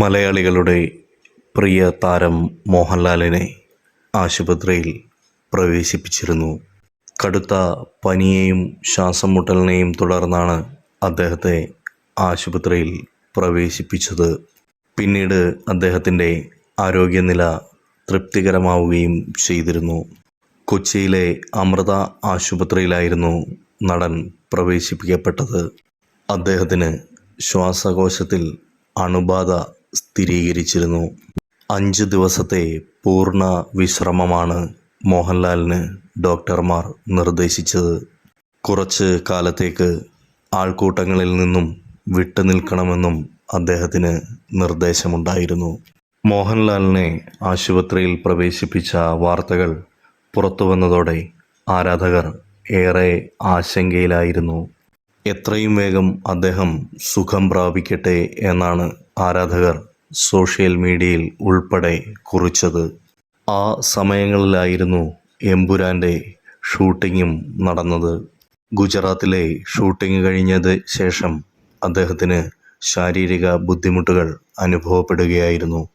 മലയാളികളുടെ പ്രിയ താരം മോഹൻലാലിനെ ആശുപത്രിയിൽ പ്രവേശിപ്പിച്ചിരുന്നു. കടുത്ത പനിയെയും ശ്വാസം മുട്ടലിനെയും തുടർന്നാണ് അദ്ദേഹത്തെ ആശുപത്രിയിൽ പ്രവേശിപ്പിച്ചത്. പിന്നീട് അദ്ദേഹത്തിന്റെ ആരോഗ്യനില തൃപ്തികരമാവുകയും ചെയ്തിരുന്നു. കൊച്ചിയിലെ അമൃത ആശുപത്രിയിലായിരുന്നു നടൻ പ്രവേശിപ്പിക്കപ്പെട്ടത്. അദ്ദേഹത്തിന് ശ്വാസകോശത്തിൽ അണുബാധ സ്ഥിരീകരിച്ചിരുന്നു. അഞ്ച് ദിവസത്തെ പൂർണ വിശ്രമമാണ് മോഹൻലാലിന് ഡോക്ടർമാർ നിർദ്ദേശിച്ചത്. കുറച്ച് കാലത്തേക്ക് ആൾക്കൂട്ടങ്ങളിൽ നിന്നും വിട്ടുനിൽക്കണമെന്നും അദ്ദേഹത്തിന് നിർദ്ദേശമുണ്ടായിരുന്നു. മോഹൻലാലിനെ ആശുപത്രിയിൽ പ്രവേശിപ്പിച്ച വാർത്തകൾ പുറത്തുവന്നതോടെ ആരാധകർ ഏറെ ആശങ്കയിലായിരുന്നു. എത്രയും വേഗം അദ്ദേഹം സുഖം പ്രാപിക്കട്ടെ എന്നാണ് ആരാധകർ സോഷ്യൽ മീഡിയയിൽ ഉൾപ്പെടെ കുറിച്ചത്. ആ സമയങ്ങളിലായിരുന്നു എമ്പുരാന്റെ ഷൂട്ടിങ്ങും നടന്നത്. ഗുജറാത്തിലെ ഷൂട്ടിംഗ് കഴിഞ്ഞത് ശേഷം അദ്ദേഹത്തിന് ശാരീരിക ബുദ്ധിമുട്ടുകൾ അനുഭവപ്പെടുകയായിരുന്നു.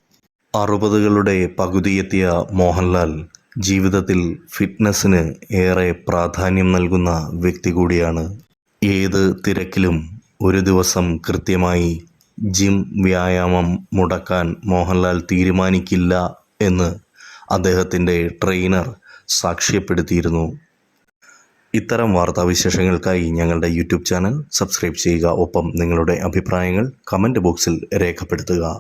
അറുപതുകളുടെ പകുതിയെത്തിയ മോഹൻലാൽ ജീവിതത്തിൽ ഫിറ്റ്നസ്സിന് ഏറെ പ്രാധാന്യം നൽകുന്ന വ്യക്തി കൂടിയാണ്. ഏത് തിരക്കിലും ഒരു ദിവസം കൃത്യമായി ജിം വ്യായാമം മുടക്കാൻ മോഹൻലാൽ തീരുമാനിക്കില്ല എന്ന് അദ്ദേഹത്തിന്റെ ട്രെയിനർ സാക്ഷ്യപ്പെടുത്തിയിരുന്നു. ഇത്തരം വാർത്താവിശേഷങ്ങൾക്കായി ഞങ്ങളുടെ യൂട്യൂബ് ചാനൽ സബ്സ്ക്രൈബ് ചെയ്യുക. ഒപ്പം നിങ്ങളുടെ അഭിപ്രായങ്ങൾ കമന്റ് ബോക്സിൽ രേഖപ്പെടുത്തുക.